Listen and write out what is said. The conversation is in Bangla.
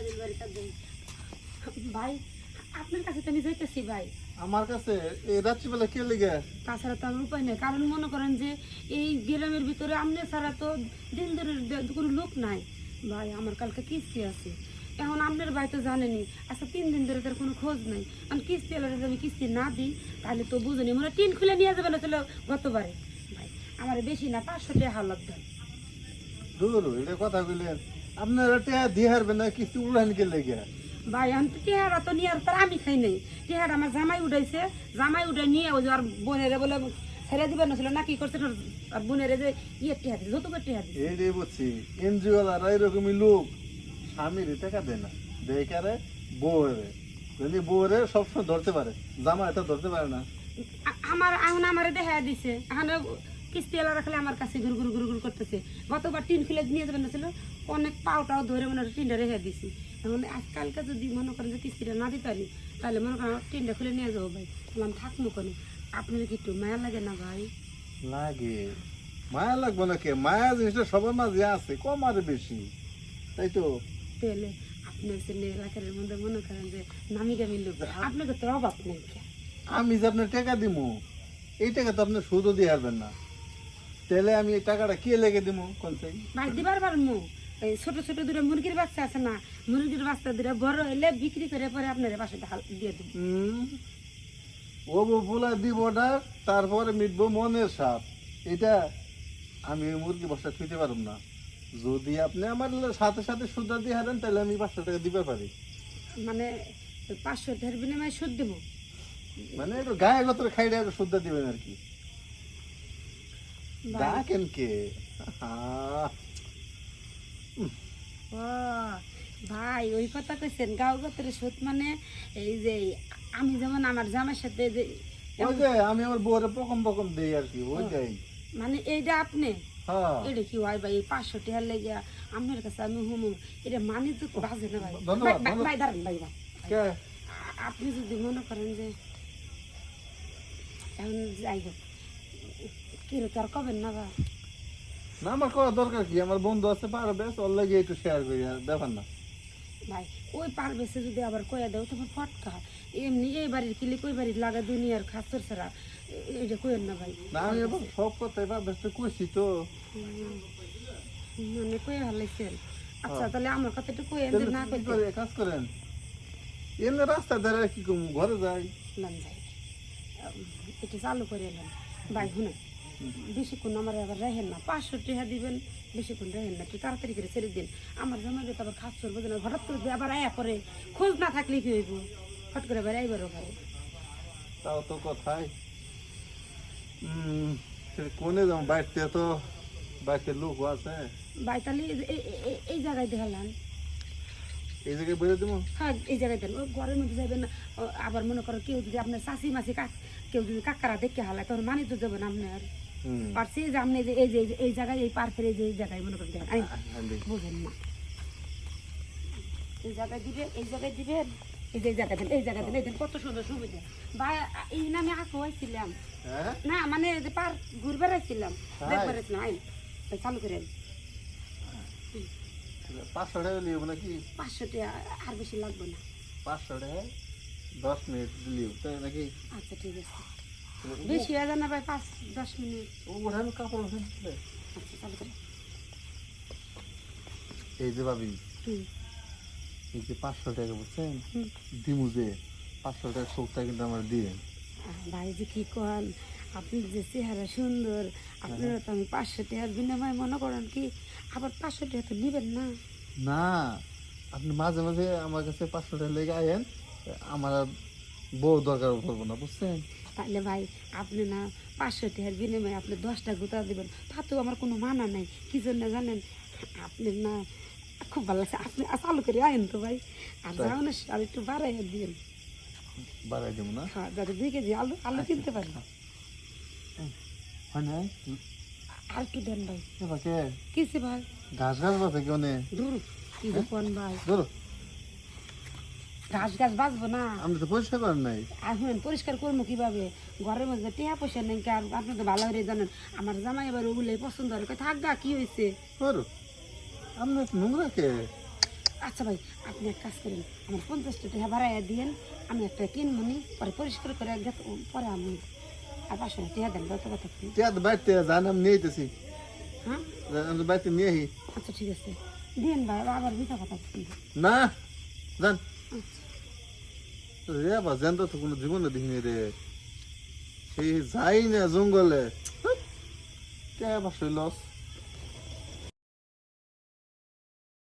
সাইদুল বাড়ি তার জন্য। ভাই আপনার কাছে তো আমি যাইতেছি ভাই। আমার কাছে এই রাত্রিবেলা কে লেগে? তাছাড়া তো আমার উপায় নেই কারণ মনে করেন যে এই গ্রামের ভিতরে আমনে ছাড়া তো দিন ধরে কোনো লোক নাই। ভাই আমার কালকে কিস্তি আছে। এখন আপনার ভাই তো জানেনি আচ্ছা তিন দিন ধরে তার কোনো খোঁজ নাই। আমি কিস্তি এলে যদি আমি কিস্তি না দিই তাহলে তো বুঝুনি মনে টিন খুলে নিয়ে যাবে না গতবারে। ভাই আমার বেশি না পাঁচশো টাকা হালত দেন। দূর এটা কথা কইলেন। আপনারা টেহা দিয়ে হারবেন না কিছু উড়ান কে লেগে ভাই আমি তো তো নিয়ে আর আমি খাই নাই। টেহারা আমার জামাই উঠাইছে জামাই উঠাই নিয়ে ওই আর বোনেরে বলে ছেড়ে দিবেন না ছিল না কি করছে আর বোনেরে যে ইয়ে টেহা দিচ্ছে যতবার টেহা দিচ্ছে এই রে বুঝছি এনজিওলারা এরকমই লোক স্বামীর টাকা দেয় না। বেকারে বউরে। যদি বউরে সবসময় ধরতে পারে জামা এটা ধরতে পারে না। আমার এখন আমার দেখা দিছে এখন কিস্তি এলা রাখলে আমার কাছে ঘুর ঘুর ঘুর ঘুর করতেছে। গতবার টিন খুলে নিয়ে যাবেন না ছিল অনেক পাওটাও ধরে মনে হয় টিনটা রেখে দিছি। এখন আজকালকে যদি মনে করেন যে কিস্তিটা না দিতে পারি তাহলে মনে করেন আমার টিনটা খুলে নিয়ে যাব ভাই। বললাম থাকব কেন আপনার কি একটু মায়া লাগে না ভাই? লাগে। মায়া লাগবে না কে? মায়া জিনিসটা সবার মাঝে আছে কম আর বেশি। তাই তো। তাহলে আপনার ছেলে এলাকার মধ্যে মনে করেন যে নামি গামি লোক আপনাকে তো অভাব নেই আমি যে আপনার টাকা দিব এই টাকা তো আপনার সুদও দিয়ে হারবেন না। তাহলে আমি এই টাকাটা কে লেগে দিব কোন সেই? ভাই দিবার পারমু। এই ছোট ছোট দুটো মুরগির বাচ্চা আছে না মুরগির বাচ্চা দুটো বড় হইলে বিক্রি করে পরে আপনার পাশে ঢাল দিয়ে দেবো হুম। ও বলা দিব ওটা তারপরে মিটবো মনের সাপ এটা আমি মুরগি বসা থুইতে পারব না। যদি আপনি আমার সাথে সাথে সুদা দিয়ে হারেন তাহলে আমি পাঁচশো টাকা দিতে পারি। মানে পাঁচশো টাকার বিনিময়ে সুদ দেবো মানে গায়ে গতরে একটু সুদা দিবেন আর কি। ডাকেন কে ভাই ওই কথা কইছেন গাঁও গতরে সুদ মানে এই যে আমি যেমন আমার জামার সাথে যে ওই যে আমি আমার বউরে পকম পকম দিই আর কি ওই যাই মানে এইটা আপনি? হ্যাঁ। এটা কি হয় ভাই পাঁচশো টাকার লেগে আপনার কাছে আমি হুম। এটা মানে তো বাজে না ভাই। ভাই, ভাই, ভাই দাঁড়ান। ভাই ভাই আপনি যদি মনে করেন যে এখন যাই হোক। কিরে তো আর কবেন না না আমার করা দরকার কি? আমার বন্ধু আছে পারবে ওর লাগে একটু শেয়ার করি আর ব্যাপার না। ভাই ওই পারবে সে যদি আবার কয়ে দেও তখন ফটকা। এমনি এই বাড়ির কিলি কই বাড়ির লাগা দুনিয়ার খাসর ছাড়া। এ- এইটা কইেন না ভাই। না আমি এবার সব কথাই বা ব্যস্ত কইছি তো। মানে কয়ে হালাইছেন। আচ্ছা তাহলে আমার কথা একটু কইেন যে না কইতে। করে কাজ করেন? এমনি রাস্তা ধারে কি ঘরে যাই। লাম যাই এটা চালু করে এলাম ভাই শুনে বেশিক্ষণ আমার আবার রেহেন না। পাঁচশো টাকা দিবেন বেশিক্ষণ রেহেন না। একটু তাড়াতাড়ি করে ছেড়ে দিন। আমার জামাই তো আবার খাস করব না হঠাৎ করে আবার আয়া পরে খোঁজ না থাকলে কি হইব? হট করে আবার আইবারও পারে তাও তো কথাই। কোনে যাব? বাড়িতে তো বাড়িতে লোক আছে। ভাই তাহলে এই- জায়গায় দেখালাম। এই জায়গায় বেরো দেবো? হ্যাঁ এই জায়গায় দেন। ঘরের মধ্যে যাবেন আবার মনে করো কেউ যদি আপনার চাষি মাসি কাক কেউ যদি কাকারা দেখে হালায় তখন মানি তো যাবেন আপনার। হুম পারছি? যে আপনি এই যে এই যে- এই জায়গায় এই যে এই জায়গায় মনে করেন। না। এই জায়গায় দিবেন এই জায়গায় দিবেন। এই যে জায়গা দেন এই জায়গা দেন এই দেন কত সুন্দর সুবিধা। বা এই নামে আঁকো হয়েছিলাম হ্যাঁ? না মানে যে পার ঘুরবে রাখছিলাম তাই? আইন। চালু করে পাঁচশো টাকা লিও নাকি? পাঁচশো টাকা আর বেশি লাগবে না। পাঁচশো টাকা দশ মিনিট লিও তাই নাকি? আচ্ছা ঠিক আছে। বেশি হয়ে না ভাই পাঁচ দশ মিনিট। ও কাপড় এই যে ভাবি এই যে পাঁচশো টাকা বুঝছেন? দিমু যে পাঁচশো টাকা শোকটা কিন্তু আমার দিয়ে। ভাই যে কি কন আপনি যে চেহারা সুন্দর আপনারা তো আমি পাঁচশো টাকার বিনিময়ে মনে করেন কি আবার পাঁচশো টাকা তো নেবেন না। না আপনি মাঝে মাঝে আমার কাছে পাঁচশো টাকা লেগে আয়েন আমার বউ দরকার পড়ব না বুঝছেন? তাহলে ভাই আপনি না পাঁচশো টাকার বিনিময়ে আপনি দশটা গুতা দেবেন। তাতেও আমার কোনো মানা নাই। কি জন্য জানেন? আপনি না খুব ভালো লাগছে। আপনি চালু করে আইন তো ভাই। আর যাও না আর একটু বাড়াই দিন বাড়াই দেবো না? হ্যাঁ যাতে দুই কেজি আলু আলু কিনতে পারি। হয় না আর একটু দেন ভাই। কিসে ভাই ঘাস ঘাস বাসে কেউ দূর কি কোন ভাই। ধরো। ঘাস ঘাস বাঁচবো না। আমি তো পরিষ্কার করেন নাই। এখন পরিষ্কার করব কীভাবে? ঘরের মধ্যে টিয়া পয়সা নেই আর আপনি তো ভালো করে জানেন। আমার জামাই এবার ওগুলোই পছন্দ হয় কই থাক গা কি হয়েছে? ধরো আপনি নোংরা কে? আচ্ছা ভাই আপনি এক কাজ করেন। আমার পঞ্চাশটা টাকা বাড়াইয়া দিয়েন। আমি একটা কিনবনি পরে পরিষ্কার করে গেত- পরে আমি আর পাঁচশো টাকা দেন যত কথা টিয়া তো বাড়িতে জান আমি নিয়ে যেতেছি হ্যাঁ? বাড়িতে নিয়ে আচ্ছা ঠিক আছে। দিন ভাই আবার মিথ্যা কথা। না জান রে বাজেন তো কোনো জীবনে দেখিনি রে। সেই যাই না জঙ্গলে কে বাসই লস